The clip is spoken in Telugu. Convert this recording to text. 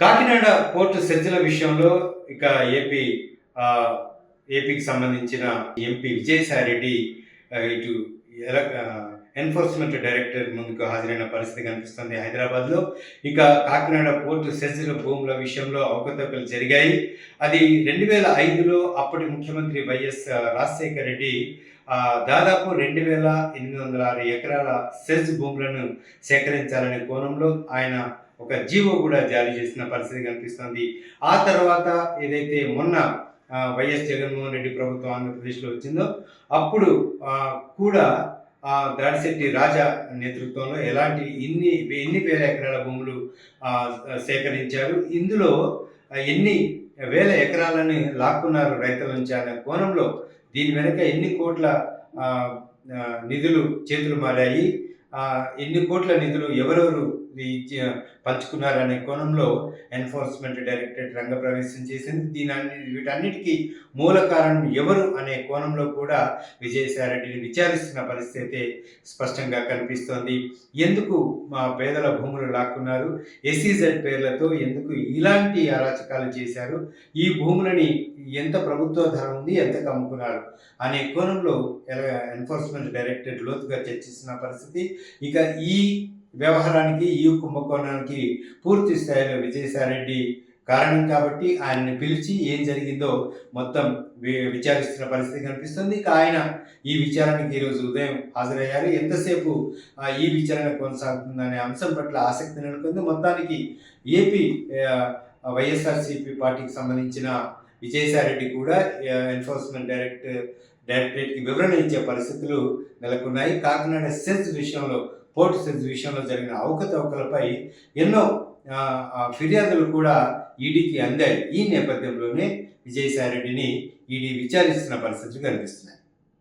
కాకినాడ పోర్టు సెజ్జల విషయంలో ఇక ఏపీ ఏపీకి సంబంధించిన ఎంపీ విజయసాయి రెడ్డి ఇటు ఎల- ఎన్ఫోర్స్మెంట్ డైరెక్టర్ ముందుకు హాజరైన పరిస్థితి కనిపిస్తుంది. హైదరాబాద్లో ఇక కాకినాడ పోర్టు సెజ్జల భూముల విషయంలో అవకతవకలు జరిగాయి. అది రెండు వేల ఐదులో అప్పటి ముఖ్యమంత్రి వైఎస్ రాజశేఖర రెడ్డి దాదాపు రెండు వేల ఎనిమిది వందల ఆరు ఎకరాల సెజ్ భూములను సేకరించాలనే కోణంలో ఆయన ఒక జీవో కూడా జారీ చేసిన పరిస్థితి కనిపిస్తుంది. ఆ తర్వాత ఏదైతే మొన్న వైఎస్ జగన్మోహన్ రెడ్డి ప్రభుత్వం ఆంధ్రప్రదేశ్లో వచ్చిందో అప్పుడు కూడా దాడిశెట్టి రాజా నేతృత్వంలో ఎలాంటి ఇన్ని ఎన్ని వేల ఎకరాల భూములు సేకరించారు? ఇందులో ఎన్ని వేల ఎకరాలని లాక్కున్నారు రైతుల నుంచి అనే కోణంలో? దీని వెనుక ఎన్ని కోట్ల నిధులు చేతులు మారాయి? ఎన్ని కోట్ల నిధులు ఎవరెవరు పంచుకున్నారనే కోణంలో ఎన్ఫోర్స్మెంట్ డైరెక్టరేట్ రంగప్రవేశం చేసింది. దీని వీటన్నిటికీ మూల కారణం ఎవరు అనే కోణంలో కూడా విజయసాయిరెడ్డిని విచారిస్తున్న పరిస్థితి అయితే స్పష్టంగా కనిపిస్తోంది. ఎందుకు మా పేదల భూములు లాక్కున్నారు? ఎస్సీజెడ్ పేర్లతో ఎందుకు ఇలాంటి అరాచకాలు చేశారు? ఈ భూములని ఎంత ప్రభుత్వ ధర ఉంది ఎంత అమ్ముకున్నారు అనే కోణంలో ఎలా ఎన్ఫోర్స్మెంట్ డైరెక్టరేట్ లోతుగా చర్చిస్తున్న పరిస్థితి ఇక ఈ వ్యవహారానికి ఈ కుంభకోణానికి పూర్తి స్థాయిలో విజయసాయిరెడ్డి కారణం కాబట్టి ఆయన్ని పిలిచి ఏం జరిగిందో మొత్తం విచారిస్తున్న పరిస్థితి కనిపిస్తుంది. ఇక ఆయన ఈ విచారణకి ఈరోజు ఉదయం హాజరయ్యారు. ఎంతసేపు ఈ విచారణ కొనసాగుతుందనే అంశం పట్ల ఆసక్తి నెలకొంది. మొత్తానికి ఏపీ వైఎస్ఆర్సీపీ పార్టీకి సంబంధించిన విజయసాయిరెడ్డి కూడా ఎన్ఫోర్స్మెంట్ డైరెక్ట్ డైరెక్టరేట్కి వివరణ ఇచ్చే పరిస్థితులు నెలకొన్నాయి. కాకినాడ సెజ్ విషయంలో పోర్టు సెజ్ విషయంలో జరిగిన అవకతవకలపై ఎన్నో ఫిర్యాదులు కూడా ఈడీకి అందాయి. ఈ నేపథ్యంలోనే విజయసాయిరెడ్డిని ఈడీ విచారిస్తున్న పరిస్థితులు కనిపిస్తున్నాయి.